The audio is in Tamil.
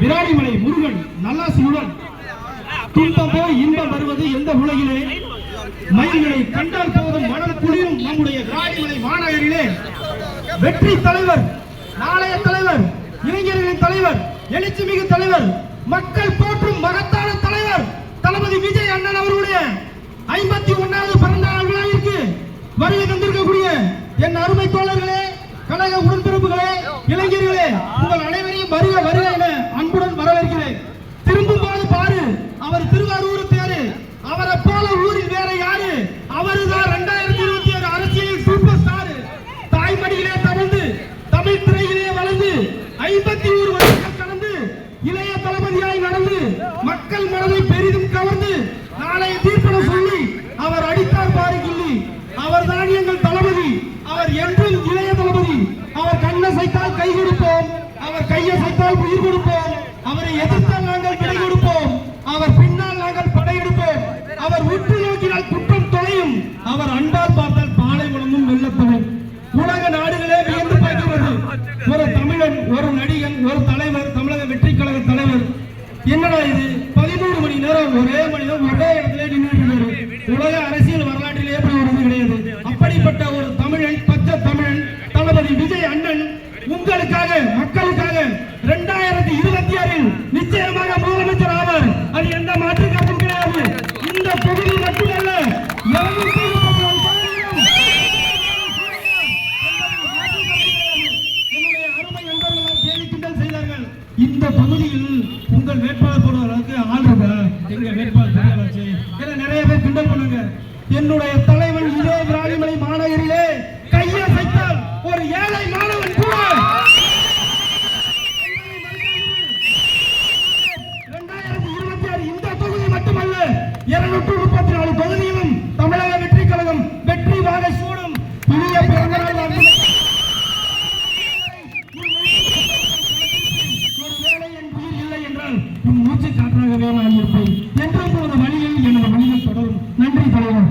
விராடிமலை முருகன் நல்லாசியுடன் துன்பம் போய் இன்பம் வருவது எந்த உலகிலே? மயில்களை கண்டால் போதும் மணல் குளிரும் நம்முடைய விராடிமலை மாநகரிலே. வெற்றி தலைவர் நாளைய தலைவர் இளைஞர்களின் தலைவர் எழுச்சிமிகு தலைவர் மக்கள் போற்றும் மகத்தான தலைவர் தளபதி விஜய் அண்ணன் அவர்களுடைய ஐம்பத்தி ஒன்னாவது பிறந்த நாள் விழாவிற்கு வருகை தந்திருக்கக்கூடிய என் அருமை தோழர்களே கழக உடன்பிறப்புகளே இளைஞர்களே உங்கள் அனைவரையும் வருக வருக தளபதியாய் மக்கள் மனதை பெரிதும் கவர்ந்து நாளைய தீர்ப்பன சொல்லி அவர் அடித்தார் பாரு அவர் தான் எங்கள் தளபதி. அவர் என்றும் இளைய தளபதி. அவர் கண்ணசைத்தால் கை கொடுப்போம். அவர் கையசைத்தால் உயிர் கொடுப்போம். அவரை எதிர்த்தால் நாங்கள் விடை கொடுப்போம். அவர் பின்னால் நாங்கள் படையெடுப்போம் அவர் உற்று நோக்கினால் குற்றம் தொலையும். அவர் அன்பால் பார்த்தால் பாலை பாலைவனமும் வெள்ளப்படும் உலக நாடுகளே வியந்து பார்க்கிறது. ஒரு தமிழன் ஒரு நடிகன் ஒரு தலைவர் தமிழக வெற்றி கழக தலைவர் என்னடா இது? பதிமூணு மணி நேரம் ஒரே மனிதன் ஒரே இடத்துல நின்று உலக அரசியல் வரலாற்றிலே எப்படி ஒரு இது கிடையாது. அப்படிப்பட்ட ஒரு தமிழன் பச்சை தமிழன் தளபதி விஜய் அண்ணன் உங்களுக்காக மக்களுக்காக இரண்டாயிரத்தி இருபத்தி ஆறில் நிச்சயமாக முதலமைச்சர் ஆவார். அது என்னுடைய தலைவன் இதே விராலிமலை மாநகரிலே கையசைத்தால் ஒரு ஏழை மாணவன் கூட இரண்டாயிரத்தி இருபத்தி ஆறு இந்த தொகுதி மட்டுமல்ல இருநூற்று முப்பத்தி நாலு தொகுதியிலும் தமிழக வெற்றி கழகம் வெற்றி வாகை சூடும் இனிய பிறந்தநாள் வாழ்த்துக்கள். என் இல்லை என்றால் உன் மூச்சு காற்றாகவே நான் இருப்பேன். என்றும் போன வழியில் எனது வழியில் தொடரும். நன்றி தலைவர்.